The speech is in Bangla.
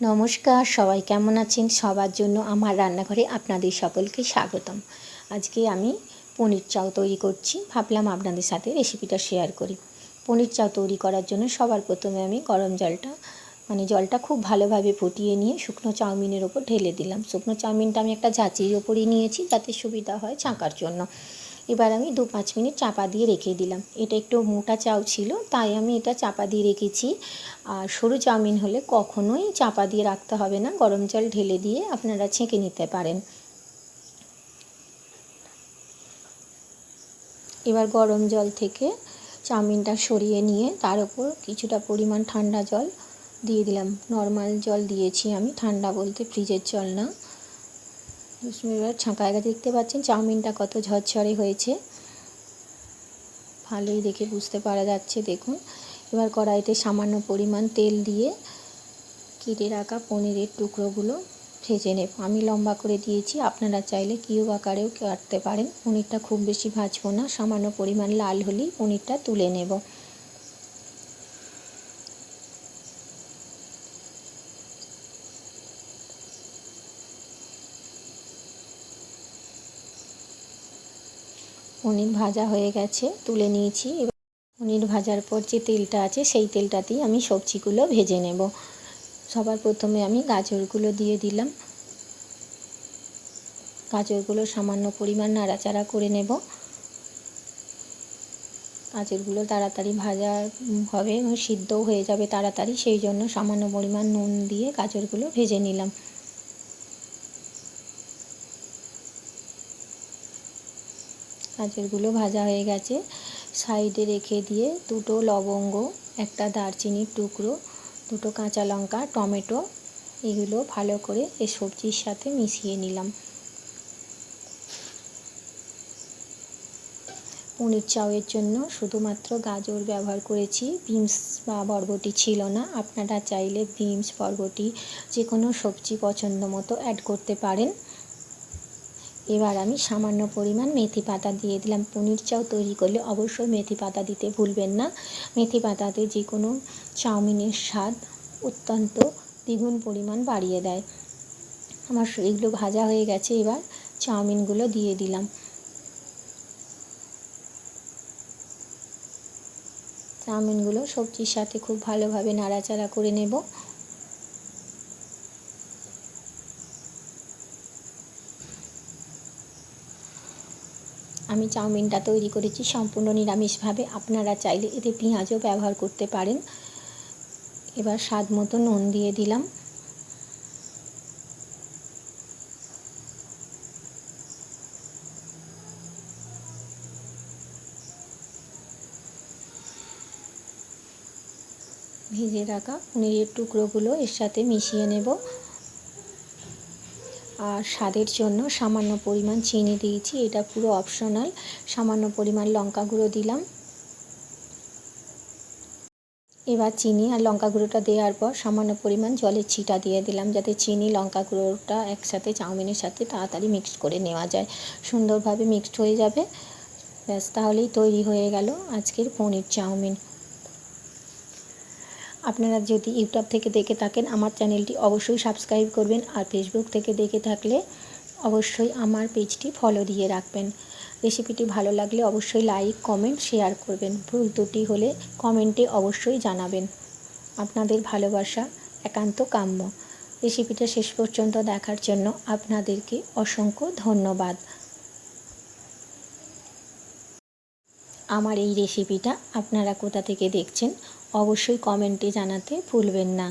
নমস্কার, সবাই কেমন আছেন? সবার জন্য আমার রান্নাঘরে আপনাদের সকলকে স্বাগতম। আজকে আমি পনির চাউ তৈরি করছি। ভাবলাম আপনাদের সাথে রেসিপিটা শেয়ার করি। পনির চাউ তৈরি করার জন্য সবার প্রথমে আমি গরম জলটা মানে জলটা খুব ভালোভাবে ফুটিয়ে নিয়ে শুকনো চাউমিনের ওপর ঢেলে দিলাম। শুকনো চাউমিনটা আমি একটা জাচির ওপরই নিয়েছি যাতে সুবিধা হয় ছাঁকার জন্য। এবার আমি দু পাঁচ মিনিট চাপা দিয়ে রেখে দিলাম। এটা একটু মোটা চাউ ছিল, তাই আমি এটা চাপা দিয়ে রেখেছি। আর সরু চাউমিন হলে কখনোই চাপা দিয়ে রাখতে হবে না, গরম জল ঢেলে দিয়ে আপনারা ছেঁকে নিতে পারেন। এবার গরম জল থেকে চাউমিনটা সরিয়ে নিয়ে তার উপর কিছুটা পরিমাণ ঠান্ডা জল দিয়ে দিলাম। নর্মাল জল দিয়েছি আমি, ঠান্ডা বলতে ফ্রিজের জল না। এবার ছাঁকা দেখতে পাচ্ছেন। চাউমিনটা কত ঝরঝরে হয়েছে। ভালোই দেখে বুঝতে পারা যাচ্ছে, দেখুন। এবার কড়াইতে সামান্য পরিমাণ তেল দিয়ে কেটে রাখা পনিরের টুকরোগুলো ভেজে নেব। আমি লম্বা করে দিয়েছি, আপনারা চাইলে কিউব আকারেও কাটতে পারেন। পনিরটা খুব বেশি ভাজবো না, সামান্য পরিমাণ লাল হলেই পনিরটা তুলে নেব। পনির ভাজা হয়ে গেছে, তুলে নিয়েছি। এবার পনির ভাজার পর যে তেলটা আছে, সেই তেলটাতেই আমি সবজিগুলো ভেজে নেব। সবার প্রথমে আমি গাজরগুলো দিয়ে দিলাম। গাজরগুলো সামান্য পরিমাণ নাড়াচাড়া করে নেব। গাজরগুলো তাড়াতাড়ি ভাজা হবে এবং সিদ্ধও হয়ে যাবে তাড়াতাড়ি, সেই জন্য সামান্য পরিমাণ নুন দিয়ে গাজরগুলো ভেজে নিলাম। গাজরগুলো ভাজা হয়ে গেছে। সাইডে রেখে দিয়ে দুটো লবঙ্গ, একটা দারচিনির টুকরো, দুটো কাঁচা লঙ্কা, টমেটো, এগুলো ভালো করে এই সবজির সাথে মিশিয়ে নিলাম। পনির চাউয়ের জন্য শুধুমাত্র গাজর ব্যবহার করেছি, বিনস বা বরবটি ছিল না। আপনারা চাইলে বিনস, বরবটি যে কোনো সবজি পছন্দ মতো অ্যাড করতে পারেন। এবার আমি সামান্য পরিমাণ মেথি পাতা দিয়ে দিলাম। পনির চাউ তৈরি করলে অবশ্যই মেথি পাতা দিতে ভুলবেন না। মেথি পাতাতে যে কোনো চাউমিনের স্বাদ অত্যন্ত দ্বিগুণ পরিমাণ বাড়িয়ে দেয়। আমার এগুলো ভাজা হয়ে গেছে, এবার চাউমিনগুলো দিয়ে দিলাম। চাউমিনগুলো সবজির সাথে খুব ভালোভাবে নাড়াচাড়া করে নেব। আমি চাউমিনটা তৈরি করেছি সম্পূর্ণ নিরামিষভাবে। আপনারা চাইলে এতে পেঁয়াজও ব্যবহার করতে পারেন। এবার স্বাদ মতো নুন দিয়ে দিলাম। ভেজে রাখা পনিরের টুকরোগুলো এর সাথে মিশিয়ে নেব। আর স্বাদের জন্য সামান্য পরিমাণ চিনি দিয়েছি। এটা পুরো অপশনাল সামান্য পরিমাণ লঙ্কা গুঁড়ো দিলাম। এবার চিনি আর লঙ্কা গুঁড়োটা দেওয়ার পর সামান্য পরিমাণ জলের ছিটা দিয়ে দিলাম যাতে চিনি, লঙ্কা গুঁড়োটা একসাথে চাউমিনের সাথে তাড়াতাড়ি মিক্সড করে নেওয়া যায়। সুন্দরভাবে মিক্সড হয়ে যাবে। ব্যাস, তাহলেই তৈরি হয়ে গেল আজকের পনির চাউমিন। আপনারা যদি ইউটিউব থেকে দেখে থাকেন, আমার চ্যানেলটি অবশ্যই সাবস্ক্রাইব করবেন আর ফেসবুক থেকে দেখে থাকলে অবশ্যই আমার পেজটি ফলো দিয়ে রাখবেন। রেসিপিটি ভালো লাগলে অবশ্যই লাইক কমেন্ট শেয়ার করবেন। ভুল ত্রুটি হলে কমেন্টে অবশ্যই জানাবেন। আপনাদের ভালোবাসা একান্ত কাম্য। রেসিপিটা শেষ পর্যন্ত দেখার জন্য আপনাদেরকে অসংখ্য ধন্যবাদ। আমার এই রেসিপিটা আপনারা কোথা থেকে দেখছেন? অবশ্যই কমেন্টে জানাতে ভুলবেন না।